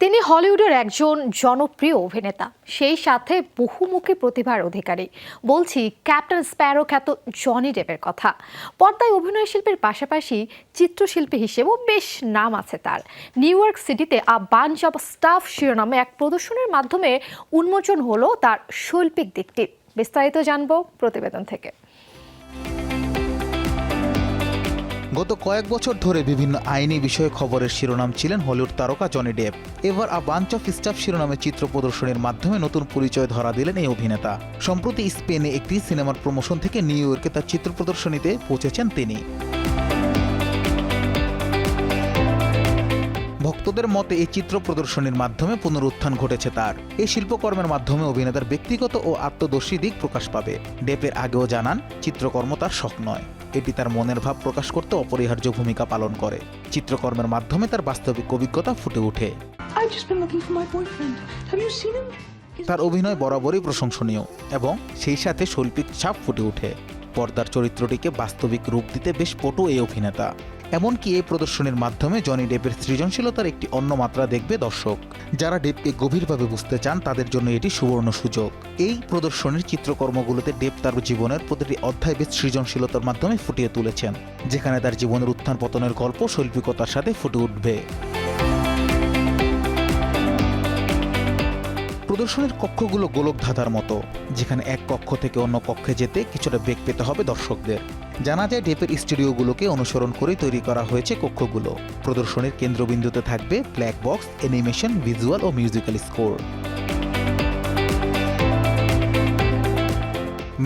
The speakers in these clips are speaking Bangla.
তিনি হলিউডের একজন জনপ্রিয় অভিনেতা। সেই সাথে বহুমুখী প্রতিভার অধিকারী। বলছি, ক্যাপ্টেন স্প্যারো খ্যাত জনি ডেপের কথা। পর্দায় অভিনয় শিল্পের পাশাপাশি চিত্রশিল্পী হিসেবেও বেশ নাম আছে তার। নিউ ইয়র্ক সিটিতে আ বাঞ্চ অব স্টাফ শিরোনামে এক প্রদর্শনীর মাধ্যমে উন্মোচন হলো তার শৈল্পিক দিকটি। বিস্তারিত জানব প্রতিবেদন থেকে। গত কয়েক বছর ধরে বিভিন্ন আইনি বিষয়ে খবরের শিরোনাম ছিলেন হলিউড তারকা জনি ডেপ। এবার আ বাঞ্চ অফ স্টাফ শিরোনামে চিত্র প্রদর্শনীর মাধ্যমে নতুন পরিচয় ধরা দিলেন এই অভিনেতা। সম্প্রতি স্পেনে একটি সিনেমার প্রমোশন থেকে নিউ ইয়র্কে তার চিত্র প্রদর্শনীতে পৌঁছেছেন তিনি। ভক্তদের মতে এই চিত্র প্রদর্শনীর মাধ্যমে পুনরুত্থান ঘটেছে তার। এই শিল্পকর্মের মাধ্যমে অভিনেতার ব্যক্তিগত ও আত্মদর্শী দিক প্রকাশ পাবে। ডেপের আগেও জানান, চিত্রকর্ম তার শখ নয়। এটি তার মনের ভাব প্রকাশ করতে অপরিহার্য ভূমিকা পালন করে। চিত্রকর্মের মাধ্যমে তার বাস্তবিক অভিজ্ঞতা ফুটে ওঠে? তার অভিনয় বরাবরই প্রশংসনীয় এবং সেই সাথে শৈল্পিক ছাপ ফুটে ওঠে। পর্দার চরিত্রটিকে বাস্তবিক রূপ দিতে বেশ পটু এই অভিনেতা। এমনকি এই প্রদর্শনীর মাধ্যমে জনি ডেপের সৃজনশীলতার একটি অন্য মাত্রা দেখবে দর্শক। যারা ডেপকে গভীরভাবে বুঝতে চান, তাদের জন্য এটি সুবর্ণ সুযোগ। এই প্রদর্শনীর চিত্রকর্মগুলোতে ডেপ তার জীবনের প্রতিটি অধ্যায় বেশ সৃজনশীলতার মাধ্যমে ফুটিয়ে তুলেছেন, যেখানে তার জীবনের উত্থান পতনের গল্প শৈল্পিকতার সাথে ফুটে উঠবে। প্রদর্শনীর কক্ষগুলো গোলক ধাঁধার মতো, যেখানে এক কক্ষ থেকে অন্য কক্ষে যেতে কিছুটা বেগ পেতে হবে দর্শকদের। জানা যায় ডেপের স্টুডিওগুলোকে অনুসরণ করে তৈরি করা হয়েছে কক্ষগুলো। প্রদর্শনীর কেন্দ্রবিন্দুতে থাকবে ব্ল্যাক বক্স, অ্যানিমেশন, ভিজুয়াল ও মিউজিক্যাল স্কোর।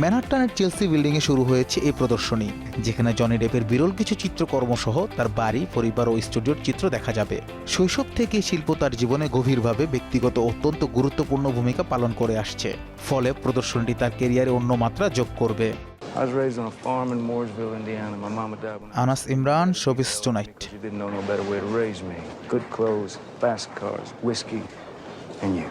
ম্যানহাটনের চেলসি বিল্ডিংয়ে শুরু হয়েছে এই প্রদর্শনী, যেখানে জনি ডেপের বিরল কিছু চিত্রকর্ম সহ তার বাড়ি, পরিবার ও স্টুডিওর চিত্র দেখা যাবে। শৈশব থেকে শিল্প তার জীবনে গভীরভাবে ব্যক্তিগত অত্যন্ত গুরুত্বপূর্ণ ভূমিকা পালন করে আসছে। ফলে প্রদর্শনীটি তার কেরিয়ারে অন্য মাত্রা যোগ করবে। I was raised on a farm in Mooresville, Indiana. My mom and dad. Anas Imran, Showbiz Tonight. You didn't know no better way to raise me. Good clothes, fast cars, whiskey, and you.